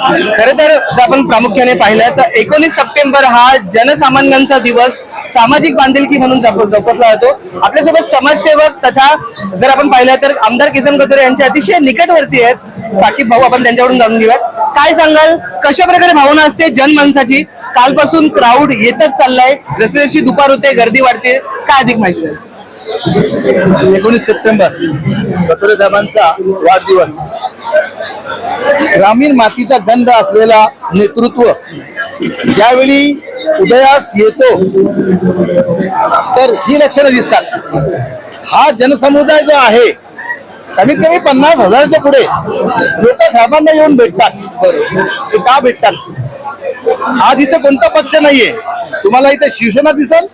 खर तर जर आपण प्रामुख्याने पाहिलं तर एकोणीस सप्टेंबर हा जनसामान्यांचा दिवस सामाजिक बांधिलकी म्हणून जोपासला जातो. आपल्यासोबत समाजसेवक तथा जर आपण पाहिलं तर आमदार किसन कथोरे यांचे अतिशय निकटवर्ती आहेत. साकीब भाऊ आपण त्यांच्याकडून जाणून घेऊयात. काय सांगाल? कशा प्रकारे भावना असते जनमानसाची कालपासून क्राऊड येतच चाललाय. जसे जशी दुपार होते गर्दी वाढते. काय अधिक माहिती एकोणीस सप्टेंबर कथोरे साहेबांचा वाढदिवस. ग्रामीण मातीचा गंध असलेला नेतृत्व ज्यावेळी उदयास येतो तर ही लक्षणं दिसतात. हा जनसमुदाय जो आहे कमीत कमी पन्नास हजारच्या पुढे लोक साहेबांना येऊन भेटतात. ते का भेटतात? आज इथे कोणता पक्ष नाहीये. तुम्हाला इथे शिवसेना दिसल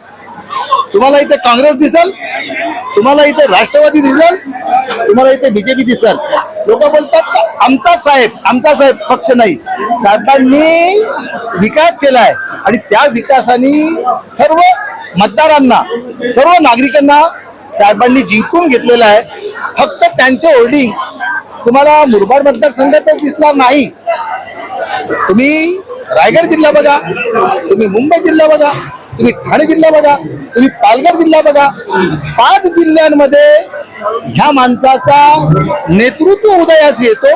तुम्हाला इथे काँग्रेस दिसल तुम्हाला इथे राष्ट्रवादी दिसल तुम्हाला इथे बीजेपी दिसल. लोक बोलतात आमचा साहेब आमचा साहेब पक्ष नाही. साहेबांनी विकास केलाय आणि त्या विकासाने सर्व मतदारांना सर्व नागरिकांना साहेबांनी जिंकून घेतलेलं आहे. फक्त त्यांचे होल्डिंग तुम्हाला मुरबाड मतदारसंघातच दिसणार नाही. तुम्ही रायगड जिल्हा बघा तुम्ही मुंबई जिल्हा बघा तुम्ही ठाणे जिल्हा बघा तुम्ही पालघर जिल्हा बघा. पाच जिल्ह्यांमध्ये ह्या माणसाचा नेतृत्व उदयास येतो.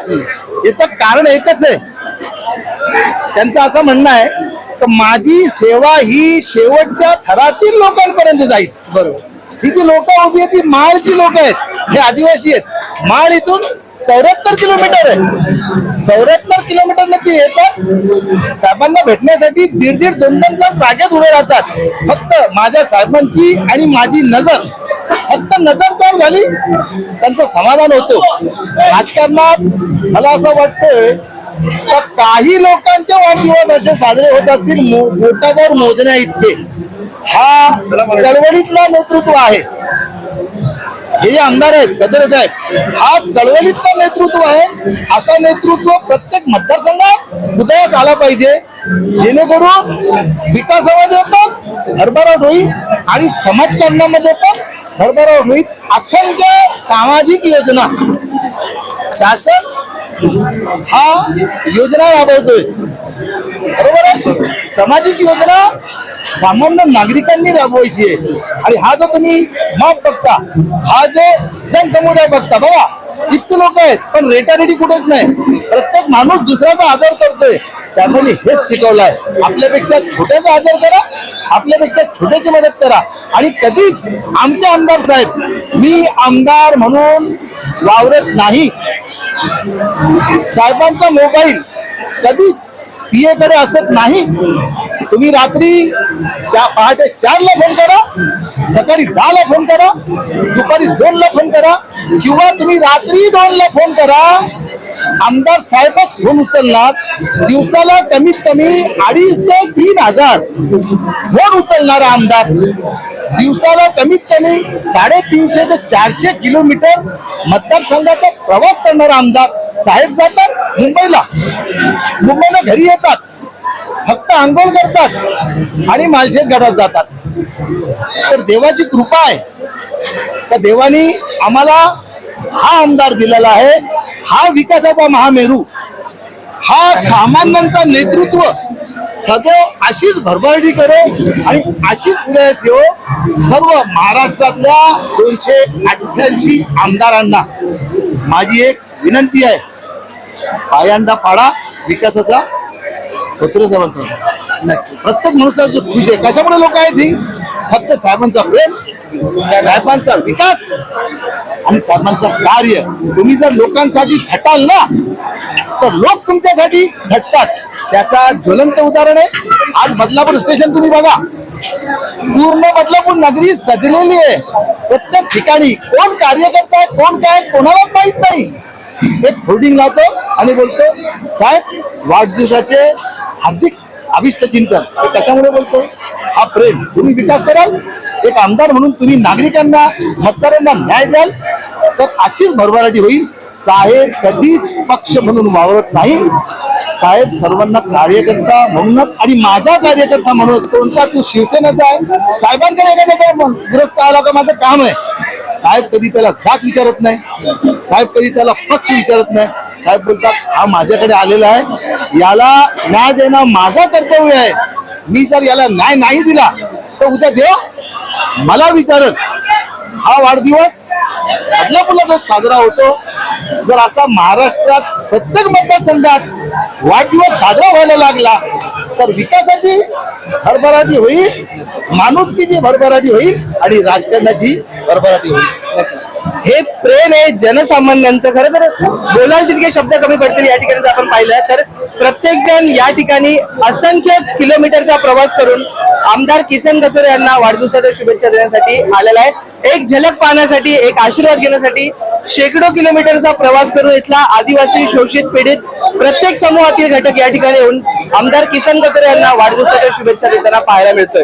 याचं कारण एकच आहे. त्यांचं असं म्हणणं आहे तर माझी सेवा ही शेवटच्या थरातील लोकांपर्यंत जाईल. बरोबर. ही जी लोक उभी आहेत ती माळची लोक आहेत हे आदिवासी आहेत. माळ इथून चौऱ्याहत्तर किलोमीटर आहे. चौऱ्याहत्तर किलोमीटर नक्की येतात. साहेबांना भेटण्यासाठी दीड दीड दोन दोन तास रागेत उभे राहतात. फक्त माझ्या साहेबांची आणि माझी नजर. फक्त नजर तर झाली त्यांचं समाधान होतो. राजकारणात मला असं वाटतंय का काही लोकांचे वाढदिवस असे साजरे होत असतील मो- बोटावर मोजण्या इतके. हा चळवळीतला नेतृत्व आहे. हे जे आमदार आहेत गजरे साहेब हा चळवळीतलं नेतृत्व आहे. असा नेतृत्व प्रत्येक मतदारसंघात उदयास आला पाहिजे. जेणेकरून विकासामध्ये पण भरभराट होईल आणि समाजकारणामध्ये पण भरभराट होईल. असंख्य सामाजिक योजना. शासन हा योजना राबवतोय. बरोबर आहे? सामाजिक योजना सामान्य नागरिकांनी राबवायची आहे. आणि हा जो तुम्ही माप बघता हा जो जनसमुदाय बघता बघा इतके लोक आहेत पण रेटारेटी कुठेच नाही. प्रत्येक माणूस दुसऱ्याचा आदर करतोय. साहेबांनी हेच शिकवलंय. आपल्यापेक्षा छोट्याचा आदर करा आपल्यापेक्षा छोट्याची मदत करा. आणि कधीच आमचे आमदार साहेब मी आमदार म्हणून वावरत नाही. साहेबांचा मोबाईल कधीच पीएकडे असत नाही. तुम्ही रात्री चा- पहाटे चारला फोन करा सकाळी दहाला फोन करा दुपारी दोनला फोन करा किंवा तुम्ही रात्री दोनला फोन करा. आमदार साहेबच फोन उचलणार. दिवसाला कमीत कमी अडीच ते तीन हजार फोन उचलणारा आमदार. दिवसाला कमीत कमी साडेतीनशे ते चारशे किलोमीटर मतदारसंघाचा प्रवास करणारा आमदार. साहेब जातात मुंबईला. मुंबईला घरी येतात. फक्त आंघोळ करतात आणि मालशेत घरात जातात. तर देवाची कृपा आहे. त्या देवानी आम्हाला हा आमदार दिलेला आहे. हा विकासाचा महामेरू. हा सामान्यांचा नेतृत्व. सदैव अशीच भरभरडी करो आणि अशीच उदयास येऊ सर्व महाराष्ट्रातल्या दोनशे अठ्ठ्याऐंशी आमदारांना. माझी एक विनंती आहे. पायांदा पाडा विकासाचा धोत्रे साहेबांचा. प्रत्येक मनुष्याची खुश आहे. कशामुळे लोक आहेत ही? फक्त साहेबांचा प्रेम साहेबांचा विकास आणि साहेबांचं कार्य. तुम्ही जर लोकांसाठी झटाल ना तर लोक तुमच्यासाठी झटतात. त्याचा ज्वलंत उदाहरण आहे. आज बदलापूर स्टेशन तुम्ही बघा. पूर्ण बदलापूर नगरी सजलेली आहे. प्रत्येक ठिकाणी कोण कार्यकर्ता कोण काय कोणालाच माहीत नाही. एक होर्डिंग लावतो आणि बोलतो साहेब वाढदिवसाचे हार्दिक अभिष्ट चिंतन. कशामुळे बोलतो? हा प्रेम. तुम्ही विकास कराल. एक आमदार म्हणून तुम्ही नागरिकांना मतदारांना न्याय द्याल. तर अशीच भरभराटी होईल. साहेब कधीच पक्ष म्हणून वावरत नाही. साहेब सर्वांना कार्यकर्ता म्हणूनच आणि माझा कार्यकर्ता म्हणून कोणता तू शिवसेनेचा आहे? साहेबांकडे एखाद्या दुरस्त आला का माझं काम आहे. साहेब कधी त्याला जात विचारत नाही. साहेब कधी त्याला पक्ष विचारत नाही. साहेब बोलतात हा माझ्याकडे आलेला आहे. याला न्याय देणं माझा कर्तव्य आहे. मी जर याला न्याय नाही दिला तर उद्या देव. मला विचारत. हा वाढदिवस बदलापूरला जो साजरा होतो. जर असा महाराष्ट्रात प्रत्येक मतदारसंघात वाढदिवस साजरा व्हायला लागला तर विकासाची भरभराटी होईल माणुसकीची भरभराटी होईल आणि राजकारणाची भरभराटी होईल. हे प्रेम आहे जनसामान्यांचं खरं तर बोलायला तितके शब्द कमी पडतील या ठिकाणी जर आपण पाहिलं तर प्रत्येक जण या ठिकाणी असंख्य किलोमीटरचा प्रवास करून आमदार किसन गतोरे यांना वाढदिवसाच्या शुभेच्छा देण्यासाठी आलेला आहे. एक झलक पाहण्यासाठी एक आशीर्वाद घेण्यासाठी शेकडो किलोमीटरचा प्रवास करून इथला आदिवासी शोषित पीडित प्रत्येक समूहातील घटक या ठिकाणी येऊन आमदार किसन गतोरे यांना वाढदिवसाच्या शुभेच्छा देताना पाहायला मिळतोय.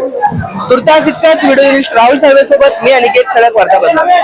तुर्तास इतकाच व्हिडिओ राहुल सर्वे सोबत मी अनिकेत खडक वार्ता बदला